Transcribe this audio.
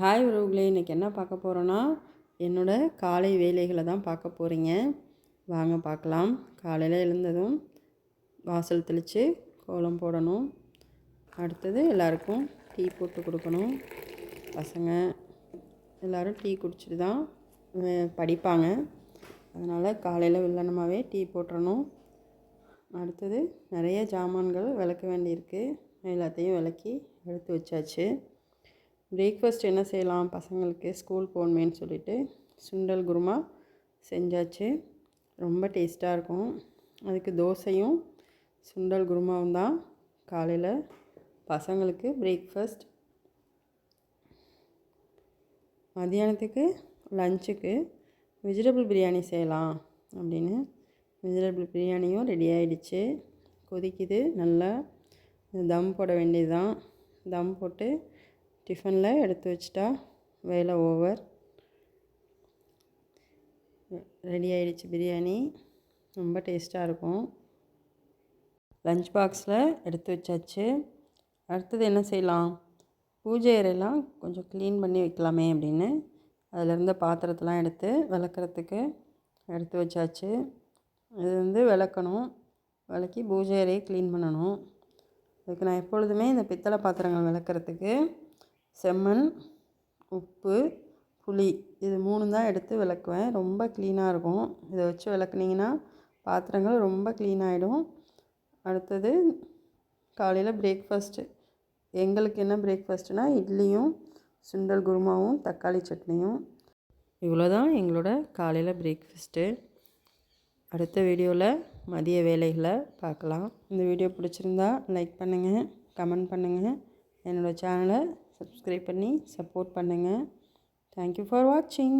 Hi உறவுகளே இன்றைக்கி என்ன பார்க்க போகிறோன்னா என்னோடய காலை வேலைகளை தான் பார்க்க போகிறீங்க வாங்க பார்க்கலாம். காலையில் எழுந்ததும் வாசல் தெளித்து கோலம் போடணும். அடுத்தது எல்லாருக்கும் டீ போட்டு கொடுக்கணும். பசங்க எல்லோரும் டீ குடிச்சிட்டு தான் படிப்பாங்க. அதனால் காலையில் வில்லனமாகவே டீ போட்டுறணும். அடுத்தது நிறைய ஜாமான்கள் விளக்க வேண்டியிருக்கு. எல்லாத்தையும் விளக்கி எடுத்து வச்சாச்சு. பிரேக்ஃபாஸ்ட் என்ன செய்யலாம்? பசங்களுக்கு ஸ்கூல் போகணுமேன்னு சொல்லிட்டு சுண்டல் குருமா செஞ்சாச்சு. ரொம்ப டேஸ்ட்டாக இருக்கும். அதுக்கு தோசையும் சுண்டல் குருமாவும் தான் காலையில் பசங்களுக்கு பிரேக்ஃபாஸ்ட் மதியானத்துக்கு லஞ்சுக்கு வெஜிடபிள் பிரியாணி செய்யலாம் அப்படின்னு. வெஜிடபிள் பிரியாணியும் ரெடி ஆகிடுச்சு கொதிக்குது. நல்லா தம் போட வேண்டியது தான் தம் போட்டு டிஃபனில் எடுத்து வச்சிட்டா வேலை ஓவர். ரெடி ஆயிடுச்சு பிரியாணி. ரொம்ப டேஸ்ட்டாக இருக்கும். லஞ்ச் பாக்ஸில் எடுத்து வச்சாச்சு. அடுத்தது என்ன செய்யலாம்? பூஜை அறையெல்லாம் கொஞ்சம் க்ளீன் பண்ணி வைக்கலாமே அப்படின்னு அதில் இருந்த பாத்திரத்தெலாம் எடுத்து விளக்குறதுக்கு எடுத்து வச்சாச்சு. இது வந்து விளக்கணும். விளக்கி பூஜை அறையை க்ளீன் பண்ணணும். அதுக்கு நான் எப்பொழுதுமே இந்த பித்தளை பாத்திரங்கள் விளக்குறதுக்கு செம்மண் உப்பு புளி இது மூணு தான் எடுத்து விளக்குவேன். ரொம்ப க்ளீனாக இருக்கும். இதை வச்சு விளக்குனீங்கன்னா பாத்திரங்கள் ரொம்ப க்ளீன் ஆகிடும் அடுத்தது காலையில் பிரேக்ஃபாஸ்ட்டு எங்களுக்கு என்ன பிரேக்ஃபாஸ்ட்டுனா இட்லியும் சுண்டல் குருமாவும் தக்காளி சட்னியும். இவ்வளோ தான் எங்களோட காலையில் பிரேக்ஃபாஸ்ட்டு அடுத்த வீடியோவில் மதிய வேலைகளை பார்க்கலாம். இந்த வீடியோ பிடிச்சிருந்தா லைக் பண்ணுங்கள் கமெண்ட் பண்ணுங்கள் என்னோடய சேனலை சப்ஸ்கிரைப் பண்ணி சப்போர்ட் பண்ணுங்கள் தேங்க்யூ ஃபார் வாட்சிங்